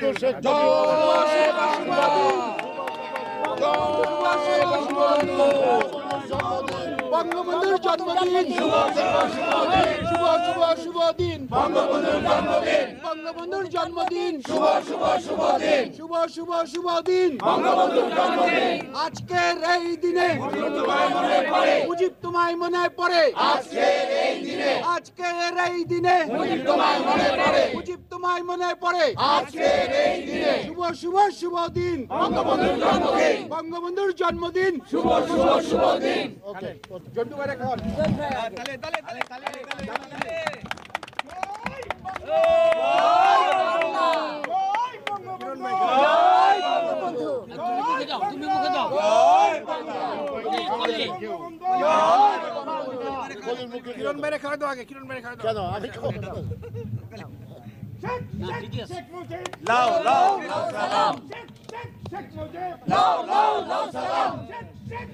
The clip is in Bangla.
শেখ বঙ্গবন্ধুর জন্মদিন শুভ শুভ শুভ শুভ দিন বঙ্গবন্ধুর জন্মদিন বঙ্গবন্ধুর জন্মদিন শুভ শুভ শুভ দিন শুভ শুভ শুভ দিন বঙ্গবন্ধুর জন্মদিন আজকের এই দিনে তোমায় মনে পড়ে। মুজিব তোমায় মনে পড়ে। আজকের দিনে এই দিনে মুজিব তোমায় মনে পড়ে। মুজিব তোমায় মনে পড়ে। আজকের এই দিনে শুভ শুভ শুভ দিন। বঙ্গবন্ধুর জন্মদিন। বঙ্গবন্ধুর জন্মদিন। শুভ শুভ শুভ দিন। জন্টু ভাই খাওয়ান কিরণ মেরে খাওয়া দাও আগে কিরণ মেরে খাওয়া দাও কেন আমি খাব লাও লাও সালাম লাও লাও